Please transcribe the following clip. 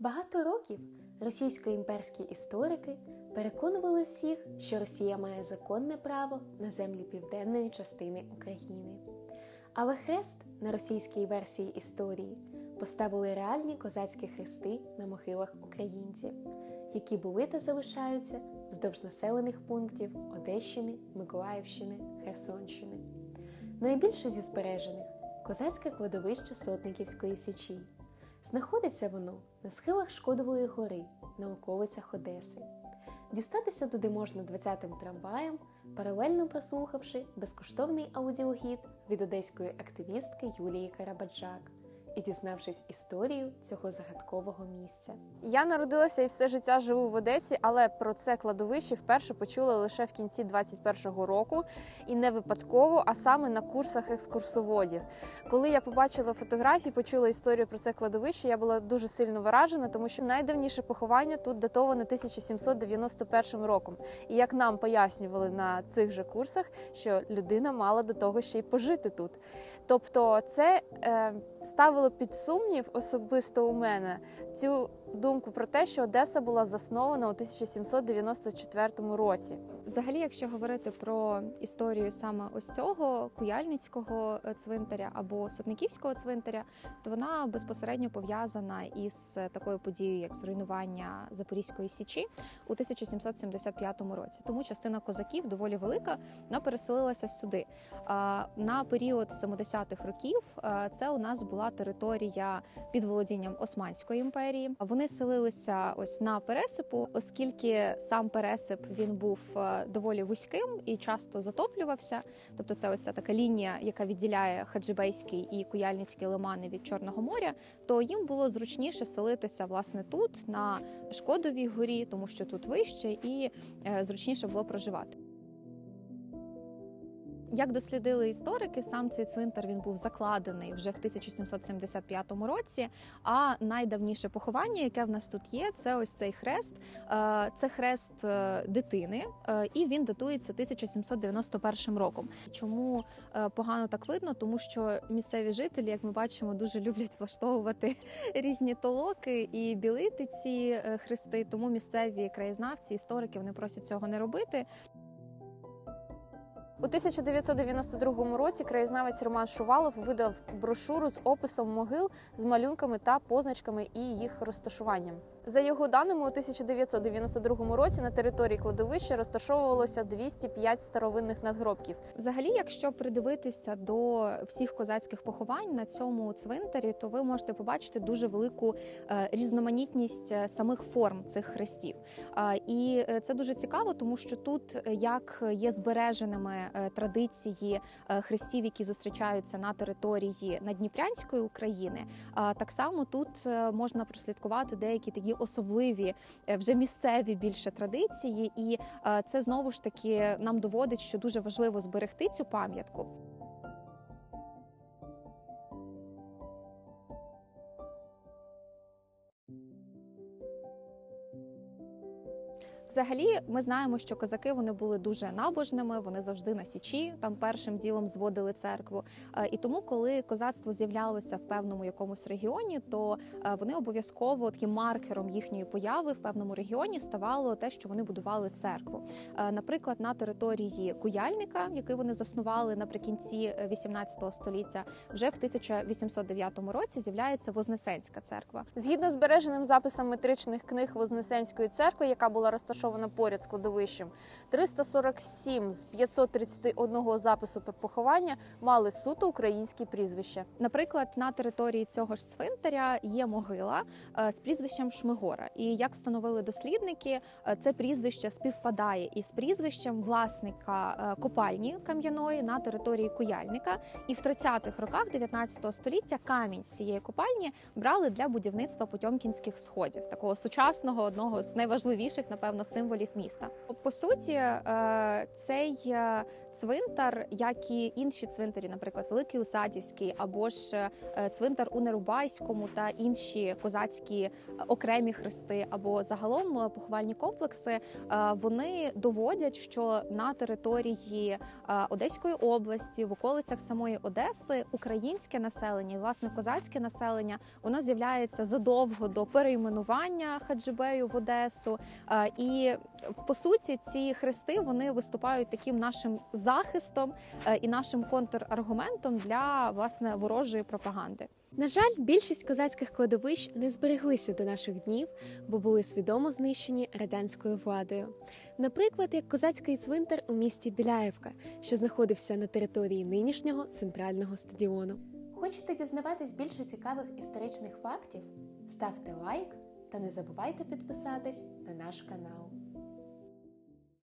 Багато років російсько-імперські історики переконували всіх, що Росія має законне право на землі південної частини України. Але хрест на російській версії історії поставили реальні козацькі хрести на могилах українців, які були та залишаються вздовж населених пунктів Одещини, Миколаївщини, Херсонщини. Найбільше зі збережених козацьке кладовище Сотниківської січі. Знаходиться воно на схилах Шкодової гори на околицях Одеси. Дістатися туди можна 20-м трамваєм, паралельно прослухавши безкоштовний аудіогід від одеської активістки Юлії Карабаджак і дізнавшись історію цього загадкового місця. Я народилася і все життя живу в Одесі, але про це кладовище вперше почула лише в кінці 21-го року, і не випадково, а саме на курсах екскурсоводів. Коли я побачила фотографії, почула історію про це кладовище, я була дуже сильно вражена, тому що найдавніше поховання тут датоване 1791 роком. І як нам пояснювали на цих же курсах, що людина мала до того ще й пожити тут. Тобто, це е, ставило під сумнів особисто у мене. Цю думку про те, що Одеса була заснована у 1794 році. Взагалі, якщо говорити про історію саме ось цього куяльницького е, цвинтаря або сотниківського цвинтаря, то вона безпосередньо пов'язана із такою подією, як зруйнування Запорізької січі у 1775 році. Тому частина козаків доволі велика, вона переселилася сюди. На період 70-х років е, це у нас була територія під володінням Османської імперії. Вони селилися ось на пересипу, оскільки сам пересип він був е, доволі вузьким і часто затоплювався. Тобто, це ось ця така лінія, яка відділяє Хаджибейський і Куяльницький лимани від Чорного моря. То їм було зручніше селитися власне тут, на Шкодовій горі, тому що тут вище, і е, зручніше було проживати. Як дослідили історики, сам цей цвинтар він був закладений вже в 1775 році. А найдавніше поховання, яке в нас тут є, це ось цей хрест. Е, Це хрест е, дитини, е, і він датується 1791 роком. Чому погано так видно? Тому що місцеві жителі, як ми бачимо, дуже люблять влаштовувати різні толоки і білити ці хрести. Тому місцеві краєзнавці, історики вони просять цього не робити. У 1992 році краєзнавець Роман Шувалов видав брошуру з описом могил з малюнками та позначками і їх розташуванням. За його даними, у 1992 році на території кладовища розташовувалося 205 старовинних надгробків. Взагалі, якщо придивитися до всіх козацьких поховань на цьому цвинтарі, то ви можете побачити дуже велику е, різноманітність е, самих форм цих хрестів. І е, це дуже цікаво, тому що тут як є збереженими традиції хрестів, які зустрічаються на території Надніпрянської України, так само тут можна прослідкувати деякі такі особливі, е, вже місцеві більше традиції, і е, це знову ж таки нам доводить, що дуже важливо зберегти цю пам'ятку. Взагалі, ми знаємо, що козаки вони були дуже набожними, вони завжди на січі там першим ділом зводили церкву. Е, І тому, коли козацтво з'являлося в певному якомусь регіоні, то е, вони обов'язково таким маркером їхньої появи в певному регіоні ставало те, що вони будували церкву. Е, Наприклад, на території Куяльника, який вони заснували наприкінці е, 18 століття, вже в 1809 році з'являється Вознесенська церква. Згідно збереженим записом метричних книг Вознесенської церкви, яка була розташована поряд з кладовищем, 347 з 531 запису про поховання мали суто українські прізвища. Наприклад, на території цього ж цвинтаря є могила е, з прізвищем Шмигора. І як встановили дослідники, е, це прізвище співпадає із прізвищем власника е, копальні кам'яної на території Куяльника. І в 30-х роках 19 століття камінь з цієї копальні брали для будівництва потьомкінських сходів, такого сучасного одного з найважливіших, напевно, символів міста. По суті, е, цей е, цвинтар, як і інші цвинтарі, наприклад, Великий Усадівський, або ж е, цвинтар у Нерубайському та інші козацькі окремі хрести, або загалом поховальні комплекси, вони доводять, що на території Одеської області, в околицях самої Одеси, українське населення і власне козацьке населення воно з'являється задовго до перейменування Хаджибею в Одесу. Е, І по суті, ці хрести вони виступають таким нашим захистом е, і нашим контраргументом для власне ворожої пропаганди. На жаль, більшість козацьких кладовищ не збереглися до наших днів, бо були свідомо знищені радянською владою. Наприклад, як козацький цвинтар у місті Біляєвка, що знаходився на території нинішнього центрального стадіону. Хочете дізнаватись більше цікавих історичних фактів? Ставте лайк та не забувайте підписатись на наш канал.